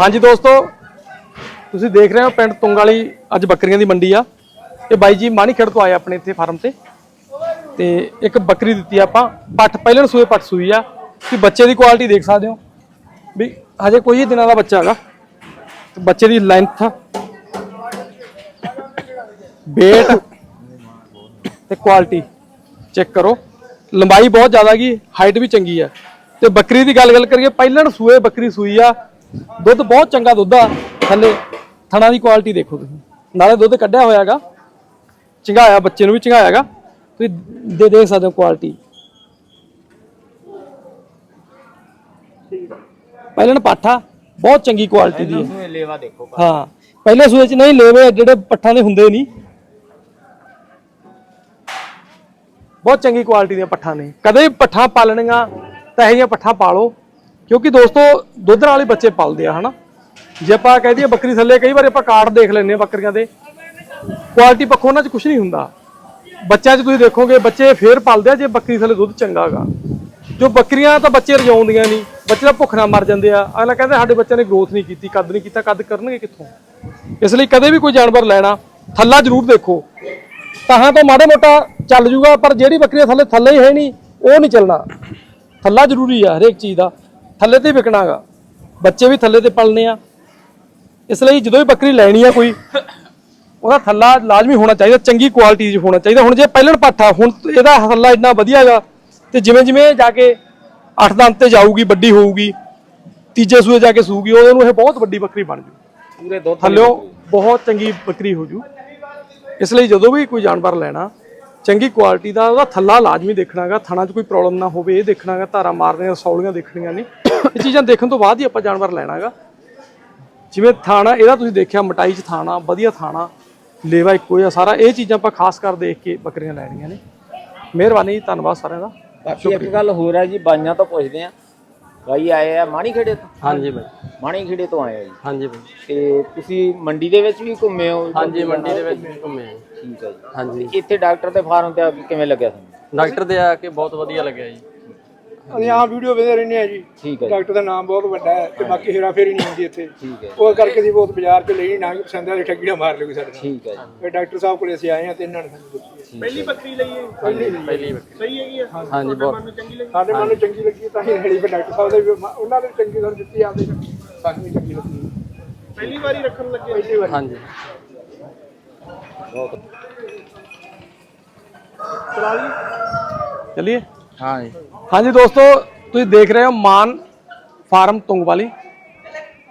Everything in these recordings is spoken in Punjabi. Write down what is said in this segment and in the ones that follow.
ਹਾਂਜੀ ਦੋਸਤੋ, ਤੁਸੀਂ ਦੇਖ ਰਹੇ ਹੋ ਪਿੰਡ ਤੁੰਗ ਵਾਲੀ ਅੱਜ ਬੱਕਰੀਆਂ ਦੀ ਮੰਡੀ ਆ। ਇਹ ਬਾਈ ਜੀ ਮਾਣੀਖੇੜ ਤੋਂ ਆਏ ਆਪਣੇ ਇੱਥੇ ਫਾਰਮ ਤੇ। ਤੇ ਇੱਕ ਬੱਕਰੀ ਦਿੱਤੀ ਆਪਾਂ, ਪੱਠ ਪਹਿਲੇ ਸੂਏ ਪੱਠ ਸੂਈ ਆ। ਕਿ ਬੱਚੇ ਦੀ ਕੁਆਲਿਟੀ ਦੇਖ ਸਕਦੇ ਹੋ। ਵੀ ਹਜੇ ਕੋਈ ਹੀ ਦਿਨਾਂ ਦਾ ਬੱਚਾ ਹੈਗਾ। ਤੇ ਬੱਚੇ ਦੀ ਲੈਂਥ weight ਤੇ ਕੁਆਲਿਟੀ ਚੈੱਕ ਕਰੋ। ਲੰਬਾਈ ਬਹੁਤ ਜ਼ਿਆਦਾ ਗਈ ਹਾਈਟ ਵੀ ਚੰਗੀ ਆ। ਤੇ ਬੱਕਰੀ ਦੀ ਗੱਲ ਗੱਲ ਕਰੀਏ ਪਹਿਲਣ ਸੂਏ ਬੱਕਰੀ ਸੂਈ ਆ। ਦੁੱਧ ਬਹੁਤ ਚੰਗਾ ਦੁੱਧ ਆ ਥੱਲੇ। ਥਣਾ ਦੀ ਕੁਆਲਿਟੀ ਦੇਖੋ ਤੁਸੀਂ। ਨਾਲੇ ਦੁੱਧ ਕੱਢਿਆ ਹੋਇਆਗਾ। ਚੰਗਾਇਆ ਬੱਚੇ ਨੂੰ ਵੀ ਚੰਗਾਇਆਗਾ। ਤੁਸੀਂ ਦੇ ਦੇਖ ਸਕਦੇ ਹੋ ਕੁਆਲਿਟੀ ਪਹਿਲਣ ਪਾਠਾ ਬਹੁਤ ਚੰਗੀ ਕੁਆਲਿਟੀ ਦੀ ਹੈ ਲੇਵਾ ਦੇਖੋ ਹਾਂ ਪਹਿਲੇ ਸੂਏ ਚ ਨਹੀਂ ਲੈਵੇ ਜਿਹੜੇ ਪੱਠਾਂ ਦੇ ਹੁੰਦੇ ਨਹੀਂ। ਬਹੁਤ ਚੰਗੀ ਕੁਆਲਿਟੀ ਦੀਆਂ ਪੱਠਾਂ ਨੇ। ਕਦੇ ਵੀ ਪੱਠਾਂ ਪਾਲਣੀਆਂ ਤਾਂ ਇਹ ਜਿਹੀਆਂ ਪੱਠਾਂ ਪਾਲੋ ਕਿਉਂਕਿ ਦੋਸਤੋ, ਦੁੱਧ ਨਾਲ ਹੀ ਬੱਚੇ ਪਾਲਦੇ ਆ, ਹਨਾ? ਜੇ ਆਪਾਂ ਕਹਿ ਦਈਏ ਬੱਕਰੀ ਥੱਲੇ ਕਈ ਵਾਰ ਆਪਾਂ ਕਾਰਡ ਦੇਖ ਲੈਂਦੇ ਆ ਬੱਕਰੀਆਂ ਦੇ। ਕੁਆਲਿਟੀ ਪੱਖੋਂ ਉਹਨਾਂ 'ਚ ਕੁਝ ਨਹੀਂ ਹੁੰਦਾ। ਬੱਚਿਆਂ 'ਚ ਤੁਸੀਂ ਦੇਖੋਗੇ, ਬੱਚੇ ਫੇਰ ਪਲਦੇ ਆ ਜੇ ਬੱਕਰੀ ਥੱਲੇ ਦੁੱਧ ਚੰਗਾ ਹੈਗਾ ਜੋ ਬੱਕਰੀਆਂ ਤਾਂ ਬੱਚੇ ਰਜਾਉਂਦੀਆਂ ਨਹੀਂ, ਬੱਚੇ ਦਾ ਭੁੱਖ ਨਾਲ ਮਰ ਜਾਂਦੇ ਆ। ਅਗਲਾ ਕਹਿੰਦਾ, ਸਾਡੇ ਬੱਚਿਆਂ ਨੇ ਗਰੋਥ ਨਹੀਂ ਕੀਤੀ, ਕੱਦ ਨਹੀਂ ਕੀਤਾ, ਕੱਦ ਕਰਨਗੇ ਕਿੱਥੋਂ? ਇਸ ਲਈ ਕਦੇ ਵੀ ਕੋਈ ਜਾਨਵਰ ਲੈਣਾ, ਥੱਲਾ ਜ਼ਰੂਰ ਦੇਖੋ। ਤਾਹਾਂ ਤੋਂ ਮਾੜਾ ਮੋਟਾ ਚੱਲ ਜੂਗਾ, ਪਰ ਜਿਹੜੀ ਬੱਕਰੀ ਥੱਲੇ ਥੱਲੇ ਹੀ ਹੈ ਨਹੀਂ, ਉਹ ਨਹੀਂ ਚੱਲਣਾ। ਥੱਲਾ ਜ਼ਰੂਰੀ ਆ ਹਰੇਕ ਚੀਜ਼ ਦਾ। ਥੱਲੇ ਤੇ ਵਿਕਣਾਗਾ। ਬੱਚੇ ਵੀ ਥੱਲੇ ਤੇ ਪਲਨੇ ਆ। ਇਸ ਲਈ ਜਦੋਂ ਵੀ ਬੱਕਰੀ ਲੈਣੀ ਆ ਕੋਈ ਉਹਦਾ ਥੱਲਾ ਲਾਜ਼ਮੀ ਹੋਣਾ ਚਾਹੀਦਾ ਚੰਗੀ ਕੁਆਲਿਟੀ 'ਚ ਹੋਣਾ ਚਾਹੀਦਾ। ਹੁਣ ਜੇ ਪਹਿਲਣ ਪੱਠਾ ਹੁਣ ਇਹਦਾ ਥੱਲਾ ਇੰਨਾ ਵਧੀਆ ਹੈਗਾ ਤੇ ਜਿਵੇਂ ਜਿਵੇਂ ਜਾ ਕੇ ਅੱਠ ਦੰਦ ਤੇ ਜਾਊਗੀ ਵੱਡੀ ਹੋਊਗੀ ਤੀਜੇ ਸੂਏ ਜਾ ਕੇ ਸੂਗੀ ਉਹਨੂੰ ਇਹ ਬਹੁਤ ਵੱਡੀ ਬੱਕਰੀ ਬਣ ਜੂ। ਪੂਰੇ ਦੁੱਧ ਥੱਲਿਓ ਬਹੁਤ ਚੰਗੀ ਬੱਕਰੀ ਹੋ ਜੂ। ਇਸ ਲਈ ਜਦੋਂ ਵੀ ਕੋਈ ਜਾਨਵਰ ਲੈਣਾ ਚੰਗੀ ਕੁਆਲਿਟੀ ਦਾ ਉਹਦਾ ਥੱਲਾ ਲਾਜ਼ਮੀ ਦੇਖਣਾਗਾ ਥਣਾ 'ਚ ਕੋਈ ਪ੍ਰੋਬਲਮ ਨਾ ਹੋਵੇ ਇਹ ਦੇਖਣਾਗਾ ਧਾਰਾ ਮਾਰਨੀਆਂ ਸੌਲੀਆਂ ਦੇਖਣੀਆਂ ਨਹੀਂ। ਇਹ ਚੀਜ਼ਾਂ ਦੇਖਣ ਤੋਂ ਬਾਅਦ ਹੀ ਆਪਾਂ ਜਾਨਵਰ ਲੈਣਾਗਾ। ਜਿਵੇਂ ਥਾਣਾ ਇਹਦਾ ਤੁਸੀਂ ਦੇਖਿਆ ਮਟਾਈ 'ਚ ਥਾਣਾ ਵਧੀਆ ਥਾਣਾ ਲੇਵਾ ਇੱਕੋ ਜਿਹਾ ਸਾਰਾ ਇਹ ਚੀਜ਼ਾਂ ਆਪਾਂ ਖਾਸ ਕਰ ਦੇਖ ਕੇ ਬੱਕਰੀਆਂ ਲੈਣੀਆਂ ਨੇ। ਮਿਹਰਬਾਨੀ ਜੀ ਧੰਨਵਾਦ ਸਾਰਿਆਂ ਦਾ। ਬਾਕੀ ਇੱਕ ਗੱਲ ਹੋਰ ਹੈ ਜੀ ਬਾਈਆਂ ਤੋਂ ਪੁੱਛਦੇ ਆ ਬਾਈ ਆਏ ਆ ਮਾਣੀ ਖੇੜੇ ਤੋਂ? ਹਾਂਜੀ ਬਾਈ। ਮਾਣੀ ਖੇੜੇ ਤੋਂ ਆਏ ਆ ਜੀ। ਹਾਂਜੀ ਬਾਈ। ਤੇ ਤੁਸੀਂ ਮੰਡੀ ਦੇ ਵਿੱਚ ਵੀ ਘੁੰਮੇ ਹੋ? ਹਾਂਜੀ ਮੰਡੀ ਦੇ ਵਿੱਚ ਘੁੰਮੇ ਹਾਂ। ਠੀਕ ਹੈ ਜੀ। ਹਾਂਜੀ। ਇੱਥੇ ਡਾਕਟਰ ਦੇ ਫਾਰਮ ਤੇ ਆ ਕੇ ਕਿਵੇਂ ਲੱਗਿਆ ਤੁਹਾਨੂੰ? ਡਾਕਟਰ ਦੇ ਆ ਕੇ ਬਹੁਤ ਵਧੀਆ ਲੱਗਿਆ ਜੀ। ਅਸੀਂ ਆਹ ਵੀਡੀਓ ਵੇਖਦੇ ਰਹਿੰਦੇ ਆ ਜੀ। ਠੀਕ ਹੈ ਜੀ। ਡਾਕਟਰ ਦਾ ਨਾਮ ਬਹੁਤ ਵੱਡਾ ਹੈ ਤੇ ਬਾਕੀ ਹੇਰਾ ਫੇਰੀ ਨਹੀਂ ਹੁੰਦੀ ਇੱਥੇ। ਠੀਕ ਹੈ ਉਹ ਕਰਕੇ ਦੀ ਬਹੁਤ ਬਾਜ਼ਾਰ 'ਚ ਲਈ ਨਾ ਪਸੰਦ ਆ ਠੱਗੀ ਨਾ ਮਾਰ ਲਈ ਸਾਡੇ ਨਾਲ। ਠੀਕ ਹੈ ਜੀ। ਫਿਰ ਡਾਕਟਰ ਸਾਹਿਬ ਕੋਲੇ ਅਸੀਂ ਆਏ ਆ ਤੇ ਇਹਨਾਂ ਨੇ ਸਾਨੂੰ ਹੈ। ਪਹਿਲੀ ਬੱਕਰੀ ਲਈ ਪਹਿਲੀ ਬੱਕਰੀ। ਸਹੀ ਹੈਗੀ ਹਾਂਜੀ ਬਹੁਤ। ਸਾਡੇ ਮਨ ਨੂੰ ਚੰਗੀ ਲੱਗੀ ਤਾਂ ਹੀ ਰੇੜੀ ਫਿਰ ਡਾਕਟਰ ਸਾਹਿਬ ਦੇ ਵੀ ਮ- ਉਹਨਾਂ ਨੇ ਚੰਗੀ ਸਾਨੂੰ ਦਿੱਤੀ ਆਪਦੇ ਸਾਨੂੰ ਵੀ ਚੰਗੀ ਲੱਗੀ। ਪਹਿਲੀ ਵਾਰੀ ਰੱਖਣ ਲੱਗੇ? ਪਹਿਲੀ ਵਾਰੀ। ਹਾਂਜੀ। ਚਲਿਏ? ਹਾਂ ਜੀ ਹਾਂਜੀ ਦੋਸਤੋ, ਤੁਸੀਂ ਦੇਖ ਰਹੇ ਹੋ ਮਾਨ ਫਾਰਮ ਤੁੰਗ ਵਾਲੀ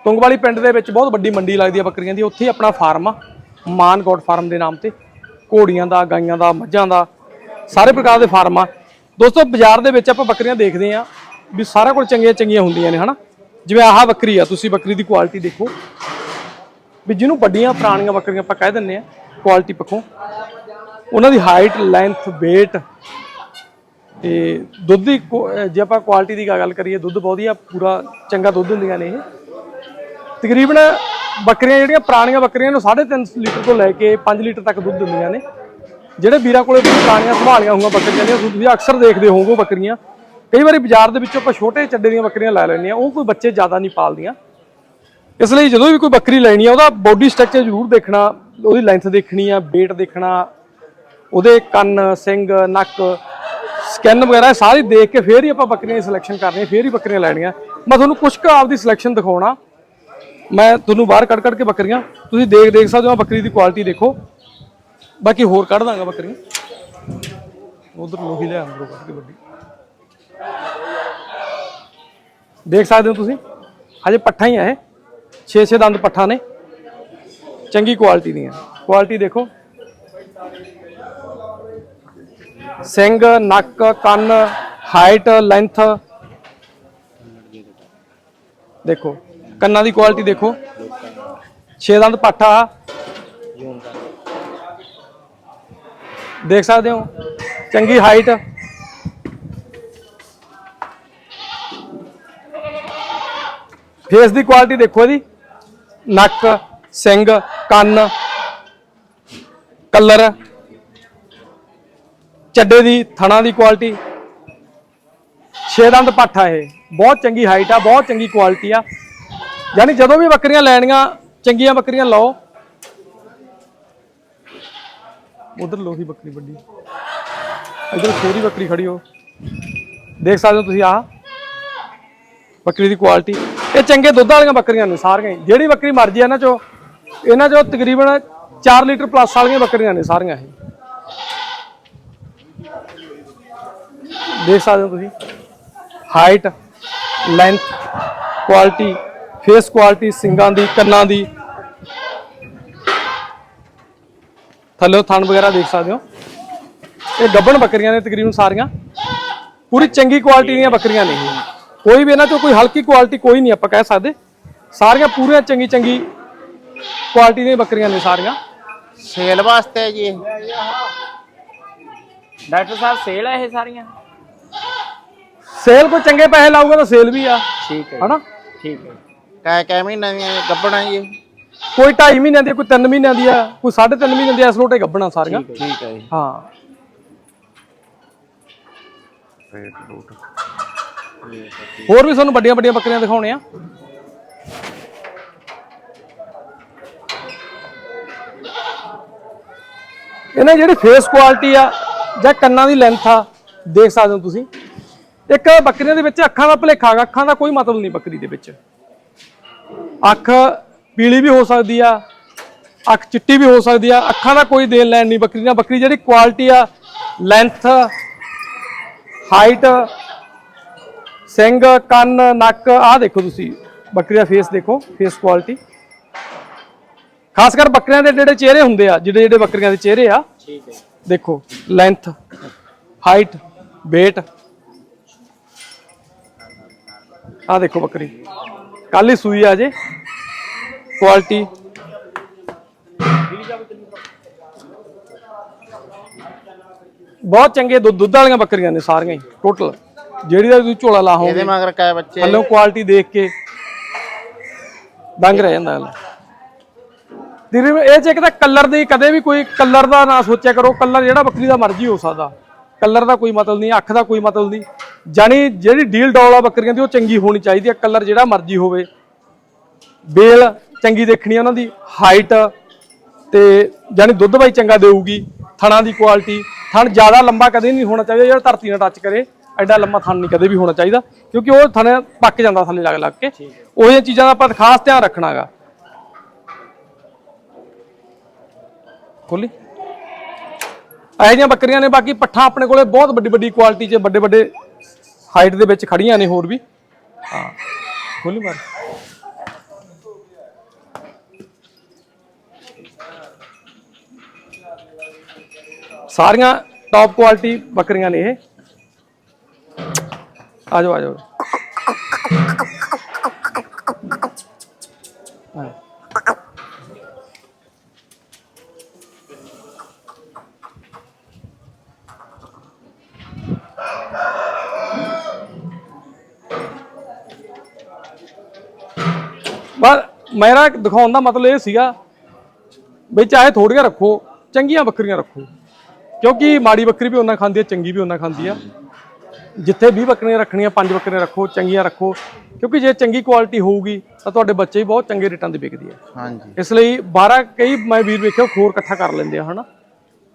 ਤੁੰਗ ਵਾਲੀ ਪਿੰਡ ਦੇ ਵਿੱਚ ਬਹੁਤ ਵੱਡੀ ਮੰਡੀ ਲੱਗਦੀ ਹੈ ਬੱਕਰੀਆਂ ਦੀ, ਉੱਥੇ ਹੀ ਆਪਣਾ ਫਾਰਮ ਆ, ਮਾਨ ਗੋਡ ਫਾਰਮ ਦੇ ਨਾਮ ਤੇ। ਘੋੜੀਆਂ ਦਾ, ਗਾਈਆਂ ਦਾ, ਮੱਝਾਂ ਦਾ, ਸਾਰੇ ਪ੍ਰਕਾਰ ਦੇ ਫਾਰਮ ਆ। ਦੋਸਤੋ, ਬਾਜ਼ਾਰ ਦੇ ਵਿੱਚ ਆਪਾਂ ਬੱਕਰੀਆਂ ਦੇਖਦੇ ਆ ਵੀ ਸਾਰਾ ਕੁਝ ਚੰਗੀਆਂ ਚੰਗੀਆਂ ਹੁੰਦੀਆਂ ਨੇ, ਹਨਾ? ਜਿਵੇਂ ਆਹ ਬੱਕਰੀ ਆ, ਤੁਸੀਂ ਬੱਕਰੀ ਦੀ ਕੁਆਲਿਟੀ ਦੇਖੋ। ਵੀ ਜਿਹਨੂੰ ਵੱਡੀਆਂ ਪੁਰਾਣੀਆਂ ਬੱਕਰੀਆਂ ਆਪਾਂ ਕਹਿ ਦਿੰਨੇ ਆ ਕੁਆਲਿਟੀ ਪੱਖੋਂ। ਉਹਨਾਂ ਦੀ ਹਾਈਟ ਲੈਂਥ weight ਤੇ ਦੁੱਧ ਦੀ ਕੁ- ਜੇ ਆਪਾਂ ਕੁਆਲਿਟੀ ਦੀ ਗੱਲ ਕਰੀਏ, ਦੁੱਧ ਬਹੁਤ ਪੂਰਾ ਚੰਗਾ ਦੁੱਧ ਹੁੰਦੀਆਂ ਨੇ ਇਹ। ਤਕਰੀਬਨ ਬੱਕਰੀਆਂ ਜਿਹੜੀਆਂ, ਪੁਰਾਣੀਆਂ ਬੱਕਰੀਆਂ ਨੂੰ 3.5 ਲੀਟਰ ਤੋਂ ਲੈ ਕੇ 5 ਲੀਟਰ ਤੱਕ ਦੁੱਧ ਦਿੰਦੀਆਂ ਨੇ। ਜਿਹੜੇ ਵੀਰਾਂ ਕੋਲੇ ਪੁਰਾਣੀਆਂ ਸੰਭਾਲੀਆਂ ਹੋਈਆਂ ਬੱਕਰੀਆਂ ਨੇ ਤੁਸੀਂ ਅਕਸਰ ਦੇਖਦੇ ਹੋਵੋਗੇ ਬੱਕਰੀਆਂ। ਕਈ ਵਾਰੀ ਬਾਜ਼ਾਰ ਦੇ ਵਿੱਚੋਂ ਆਪਾਂ ਛੋਟੇ ਚੱਡੇ ਦੀਆਂ ਬੱਕਰੀਆਂ ਲੈ ਲੈਂਦੇ ਆ ਉਹ ਕੋਈ ਬੱਚੇ ਜ਼ਿਆਦਾ ਨਹੀਂ ਪਾਲਦੀਆਂ। ਇਸ ਲਈ ਜਦੋਂ ਵੀ ਕੋਈ ਬੱਕਰੀ ਲੈਣੀ ਆ, ਉਹਦਾ ਬੋਡੀ ਸਟਰਕਚਰ ਜ਼ਰੂਰ ਦੇਖਣਾ, ਉਹਦੀ ਲੈਂਥ ਦੇਖਣੀ ਆ, weight ਦੇਖਣਾ, ਉਹਦੇ ਕੰਨ ਸਿੰਘ ਨੱਕ ਸਕਿਨ ਵਗੈਰਾ ਸਾਰੀ ਦੇਖ ਕੇ ਫੇਰ ਹੀ ਆਪਾਂ ਬੱਕਰੀਆਂ ਦੀ ਸਿਲੈਕਸ਼ਨ ਕਰਨੀ ਹੈ, ਫੇਰ ਹੀ ਬੱਕਰੀਆਂ ਲੈਣੀਆਂ। ਮੈਂ ਤੁਹਾਨੂੰ ਕੁਝ ਕੁ ਆਪਦੀ ਸਿਲੈਕਸ਼ਨ ਦਿਖਾਉਣਾ। ਮੈਂ ਤੁਹਾਨੂੰ ਬਾਹਰ ਕੱਢ ਕੱਢ ਕੇ ਬੱਕਰੀਆਂ, ਤੁਸੀਂ ਦੇਖ ਦੇਖ ਸਕਦੇ ਹੋ ਬੱਕਰੀ ਦੀ ਕੁਆਲਿਟੀ ਦੇਖੋ। ਬਾਕੀ ਹੋਰ ਕੱਢ ਦਾਂਗਾ ਬੱਕਰੀਆਂ। ਉਧਰ ਲੋਹੀ ਲੈ ਅੰਦਰੋਂ ਕੱਢ ਕੇ ਵੱਡੀ। ਦੇਖ ਸਕਦੇ ਹੋ ਤੁਸੀਂ? ਹਜੇ ਪੱਠਾ ਹੀ ਆ ਇਹ। 6-6 ਦੰਦ ਪੱਠਾ ਨੇ। ਚੰਗੀ ਕੁਆਲਿਟੀ ਦੀਆਂ। ਕੁਆਲਿਟੀ ਦੇਖੋ। ਸਿੰਘ, ਨੱਕ, ਕੰਨ ਹਾਈਟ ਲੈਂਥ ਦੇਖੋ, ਕੰਨਾਂ ਦੀ ਕੁਆਲਿਟੀ ਦੇਖੋ। 6 ਦੰਦ ਪੱਠਾ ਦੇਖ ਸਕਦੇ ਹੋ? ਚੰਗੀ ਹਾਈਟ ਫੇਸ ਦੀ ਕੁਆਲਿਟੀ ਦੇਖੋ ਇਹਦੀ। ਨੱਕ, ਸਿੰਘ, ਕੰਨ। ਕਲਰ ਚੱਡੇ ਦੀ, ਥਣਾ ਦੀ ਕੁਆਲਿਟੀ ਛੇ ਦੰਦ ਪੱਠਾ ਇਹ। ਬਹੁਤ ਚੰਗੀ ਹਾਈਟ ਆ, ਬਹੁਤ ਚੰਗੀ ਕੁਆਲਿਟੀ ਆ। ਯਾਨੀ ਜਦੋਂ ਵੀ ਬੱਕਰੀਆਂ ਲੈਣੀਆਂ, ਚੰਗੀਆਂ ਬੱਕਰੀਆਂ ਲਓ। ਉਧਰ ਲੋਹੀ ਬੱਕਰੀ ਵੱਡੀ। ਇਧਰ ਛੋਟੀ ਬੱਕਰੀ ਖੜੀ ਹੋ। ਦੇਖ ਸਕਦੇ ਹੋ ਤੁਸੀਂ ਆਹ ਬੱਕਰੀ ਦੀ ਕੁਆਲਿਟੀ ਇਹ ਚੰਗੇ ਦੁੱਧ ਵਾਲੀਆਂ ਬੱਕਰੀਆਂ ਨੇ ਸਾਰੀਆਂ ਹੀ। ਜਿਹੜੀ ਬੱਕਰੀ ਮਰਜ਼ੀ ਆ ਇਹਨਾਂ ਚੋਂ ਇਹਨਾਂ ਚੋਂ ਤਕਰੀਬਨ 4 ਲੀਟਰ ਪਲੱਸ ਵਾਲੀਆਂ ਬੱਕਰੀਆਂ ਨੇ ਸਾਰੀਆਂ ਇਹ। ਦੇਖ ਸਕਦੇ ਹੋ ਤੁਸੀਂ। Height length quality face quality ਸਿੰਗਾਂ ਦੀ, ਕੰਨਾਂ ਦੀ। ਥੱਲੇ ਥਣ ਵਗੈਰਾ ਦੇਖ ਸਕਦੇ ਹੋ। ਇਹ ਗੱਬਣ ਬੱਕਰੀਆਂ ਨੇ ਤਕਰੀਬਨ ਸਾਰੀਆਂ। ਪੂਰੀ ਚੰਗੀ ਕੁਆਲਿਟੀ ਦੀਆਂ ਬੱਕਰੀਆਂ ਨੇ। ਕੋਈ ਵੀ ਇਹਨਾਂ ਚੋਂ ਕੋਈ ਹਲਕੀ ਕੁਆਲਿਟੀ ਕੋਈ ਨਹੀਂ ਆਪਾਂ ਕਹਿ ਸਕਦੇ। ਸਾਰੀਆਂ ਪੂਰੀਆਂ ਚੰਗੀ ਚੰਗੀ ਕੁਆਲਿਟੀ ਦੀਆਂ ਬੱਕਰੀਆਂ ਨੇ ਸਾਰੀਆਂ। ਸੇਲ ਵਾਸਤੇ ਜੀ। ਡਾਕਟਰ ਸਾਹਿਬ, ਸੇਲ ਹੈ ਇਹ ਸਾਰੀਆਂ? ਸੇਲ ਕੋਈ ਚੰਗੇ ਪੈਸੇ ਲਾਊਗਾ ਤਾਂ ਸੇਲ ਵੀ ਆ। ਠੀਕ ਹੈ ਹਨਾ? ਠੀਕ ਹੈ। ਕੈ ਕੈ ਮਹੀਨਿਆਂ ਦੀਆਂ ਗੱਭਣਾ ਜੀ? ਕੋਈ 2.5 ਮਹੀਨਿਆਂ ਦੀ ਕੋਈ 3 ਮਹੀਨਿਆਂ ਦੀ ਆ ਕੋਈ 3.5 ਮਹੀਨਿਆਂ ਦੀ ਇਸ ਲੋਟੇ ਗੱਬਣਾ ਸਾਰੀਆਂ। ਠੀਕ ਹੈ ਜੀ। ਹਾਂ ਹੋਰ ਵੀ ਤੁਹਾਨੂੰ ਵੱਡੀਆਂ ਵੱਡੀਆਂ ਬੱਕਰੀਆਂ ਦਿਖਾਉਣੇ ਆ। ਇਹਨਾਂ ਜਿਹੜੀ ਫੇਸ ਕੁਆਲਿਟੀ ਆ ਜਾਂ ਕੰਨਾਂ ਦੀ ਲੈਂਥ ਆ ਦੇਖ ਸਕਦੇ ਹੋ ਤੁਸੀਂ। ਇੱਕ ਬੱਕਰੀਆਂ ਦੇ ਵਿੱਚ ਅੱਖਾਂ ਦਾ ਭੁਲੇਖਾ ਗਾ ਅੱਖਾਂ ਦਾ ਕੋਈ ਮਤਲਬ ਨਹੀਂ ਬੱਕਰੀ ਦੇ ਵਿੱਚ। ਅੱਖ ਪੀਲੀ ਵੀ ਹੋ ਸਕਦੀ ਆ ਅੱਖ ਚਿੱਟੀ ਵੀ ਹੋ ਸਕਦੀ ਆ ਅੱਖਾਂ ਦਾ ਕੋਈ ਦੇਣ ਲੈਣ ਨਹੀਂ ਬੱਕਰੀ ਨਾਲ। ਬੱਕਰੀ ਜਿਹੜੀ ਕੁਆਲਿਟੀ ਆ ਲੈਂਥ ਹਾਈਟ ਸਿੰਘ ਕੰਨ ਨੱਕ ਆਹ ਦੇਖੋ ਤੁਸੀਂ ਬੱਕਰੀ ਦਾ ਫੇਸ ਦੇਖੋ ਫੇਸ ਕੁਆਲਿਟੀ ਖਾਸ ਕਰ ਬੱਕਰੀਆਂ ਦੇ ਜਿਹੜੇ ਚਿਹਰੇ ਹੁੰਦੇ ਆ ਜਿਹੜੇ ਜਿਹੜੇ ਬੱਕਰੀਆਂ ਦੇ ਚਿਹਰੇ ਆ ਠੀਕ ਹੈ ਦੇਖੋ ਲੈਂਥ ਹਾਈਟ weight ਆ ਦੇਖੋ ਬੱਕਰੀ। ਕੱਲ ਹੀ ਸੂਈ ਆ ਜੇ। ਕੁਆਲਿਟੀ ਬਹੁਤ ਚੰਗੇ ਦੁੱਧ ਦੁੱਧ ਵਾਲੀਆਂ ਬੱਕਰੀਆਂ ਨੇ ਸਾਰੀਆਂ ਹੀ ਟੋਟਲ ਜਿਹੜੀ ਦਾ ਤੁਸੀਂ ਝੋਲਾ ਲਾਹੋਗੇ ਇਹਦੇ ਮਗਰ ਕੈ ਬੱਚੇ? ਥੱਲੋਂ ਕੁਆਲਿਟੀ ਦੇਖ ਕੇ ਦੰਗ ਰਹਿ ਜਾਂਦਾ ਅਗਲਾ ਦੀਦੀ ਇਹ ਚ ਇੱਕ ਤਾਂ ਕਲਰ ਦੀ ਕਦੇ ਵੀ ਕੋਈ ਕਲਰ ਦਾ ਨਾ ਸੋਚਿਆ ਕਰੋ ਕਲਰ ਜਿਹੜਾ ਬੱਕਰੀ ਦਾ ਮਰਜ਼ੀ ਹੋ ਸਕਦਾ। ਕਲਰ ਦਾ ਕੋਈ ਮਤਲਬ ਨਹੀਂ ਅੱਖ ਦਾ ਕੋਈ ਮਤਲਬ ਨਹੀਂ। ਜਾਨੀ ਜਿਹੜੀ ਡੀਲ ਡੌਲ ਆ ਬੱਕਰੀਆਂ ਦੀ ਉਹ ਚੰਗੀ ਹੋਣੀ ਚਾਹੀਦੀ ਹੈ ਕਲਰ ਜਿਹੜਾ ਮਰਜ਼ੀ ਹੋਵੇ। ਬੇਲ ਚੰਗੀ ਦੇਖਣੀ ਉਹਨਾਂ ਦੀ ਹਾਈਟ ਤੇ ਜਾਨੀ ਦੁੱਧ ਬਾਈ ਚੰਗਾ ਦੇਊਗੀ ਥਣਾ ਦੀ ਕੁਆਲਿਟੀ। ਥਣ ਜ਼ਿਆਦਾ ਲੰਬਾ ਕਦੇ ਨਹੀਂ ਹੋਣਾ ਚਾਹੀਦਾ ਜਿਹੜਾ ਧਰਤੀ ਨਾਲ ਟੱਚ ਕਰੇ ਐਡਾ ਲੰਮਾ ਥਣ ਨਹੀਂ ਕਦੇ ਵੀ ਹੋਣਾ ਚਾਹੀਦਾ ਕਿਉਂਕਿ ਉਹ ਥਣ ਪੱਕ ਜਾਂਦਾ ਥੱਲੇ ਲੱਗ ਲੱਗ ਕੇ। ਉਹ ਜਿਹੀਆਂ ਚੀਜ਼ਾਂ ਦਾ ਆਪਾਂ ਖਾਸ ਧਿਆਨ ਰੱਖਣਾਗਾ। ਖੋਲੀ। ਇਹੋ ਜਿਹੀਆਂ ਬੱਕਰੀਆਂ ਨੇ, ਬਾਕੀ ਪੱਠਾ ਆਪਣੇ ਕੋਲੇ ਬਹੁਤ ਵੱਡੀ ਵੱਡੀ ਕੁਆਲਿਟੀ 'ਚ ਵੱਡੇ ਵੱਡੇ ਹਾਈਟ ਦੇ ਵਿੱਚ ਖੜੀਆਂ ਨੇ ਹੋਰ ਵੀ। ਹਾਂ ਖੋਲੀ ਮਾਰ। ਸਾਰੀਆਂ ਟੌਪ ਕੁਆਲਿਟੀ ਬੱਕਰੀਆਂ ਨੇ ਇਹ। ਆ ਜਾਓ। ਬਸ ਮੇਰਾ ਦਿਖਾਉਣ ਦਾ ਮਤਲਬ ਇਹ ਸੀਗਾ ਵੀ ਚਾਹੇ ਥੋੜੀਆਂ ਰੱਖੋ ਚੰਗੀਆਂ ਬੱਕਰੀਆਂ ਰੱਖੋ। ਕਿਉਂਕਿ ਮਾੜੀ ਬੱਕਰੀ ਵੀ ਉਹਨਾਂ ਖਾਂਦੀ ਹੈ ਚੰਗੀ ਵੀ ਉਹਨਾਂ ਖਾਂਦੀ ਆ ਜਿੱਥੇ 20 ਬੱਕਰੀਆਂ ਰੱਖਣੀਆਂ ਪੰਜ ਬੱਕਰੀਆਂ ਰੱਖੋ ਚੰਗੀਆਂ ਰੱਖੋ। ਕਿਉਂਕਿ ਜੇ ਚੰਗੀ ਕੁਆਲਿਟੀ ਹੋਊਗੀ ਤਾਂ ਤੁਹਾਡੇ ਬੱਚੇ ਵੀ ਬਹੁਤ ਚੰਗੇ ਰੇਟਾਂ ਦੇ ਵਿਕਦੀ ਆ ਹਾਂਜੀ। ਇਸ ਲਈ 12 ਕਈ ਮੈਂ ਵੀਰ ਵੇਖਿਆ ਖੋਰ ਇਕੱਠਾ ਕਰ ਲੈਂਦੇ ਆ ਹਨਾ।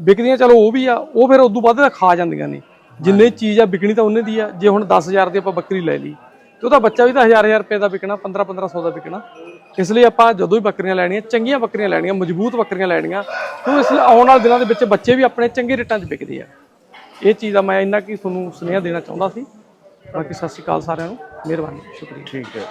ਵਿਕਦੀਆਂ ਚਲੋ ਉਹ ਵੀ ਆ ਉਹ ਫਿਰ ਉਦੋਂ ਵੱਧ ਖਾ ਜਾਂਦੀਆਂ ਨੇ। ਜਿੰਨੇ ਚੀਜ਼ ਆ ਵਿਕਣੀ ਤਾਂ ਉਹਨੇ ਦੀ ਆ। ਜੇ ਹੁਣ 10000 ਦੀ ਆਪਾਂ ਬੱਕਰੀ ਲੈ ਲਈ ਤੇ ਉਹਦਾ ਬੱਚਾ ਵੀ ਤਾਂ ਹਜ਼ਾਰ ਹਜ਼ਾਰ ਰੁਪਏ ਦਾ ਵਿਕਣਾ 15 1500 ਦਾ ਵਿਕਣਾ। ਇਸ ਲਈ ਆਪਾਂ ਜਦੋਂ ਵੀ ਬੱਕਰੀਆਂ ਲੈਣੀਆਂ, ਚੰਗੀਆਂ ਬੱਕਰੀਆਂ ਲੈਣੀਆਂ, ਮਜ਼ਬੂਤ ਬੱਕਰੀਆਂ ਲੈਣੀਆਂ ਕਿਉਂ ਇਸ ਲਈ ਆਉਣ ਵਾਲੇ ਦਿਨਾਂ ਦੇ ਵਿੱਚ ਬੱਚੇ ਵੀ ਆਪਣੇ ਚੰਗੇ ਰੇਟਾਂ 'ਚ ਵਿਕਦੇ ਆ। ਇਹ ਚੀਜ਼ ਦਾ ਮੈਂ ਇੰਨਾ ਕੀ ਤੁਹਾਨੂੰ ਸੁਨੇਹਾ ਦੇਣਾ ਚਾਹੁੰਦਾ ਸੀ। ਬਾਕੀ ਸਤਿ ਸ਼੍ਰੀ ਅਕਾਲ ਸਾਰਿਆਂ ਨੂੰ। ਮਿਹਰਬਾਨੀ। ਸ਼ੁਕਰੀਆ। ਠੀਕ ਹੈ।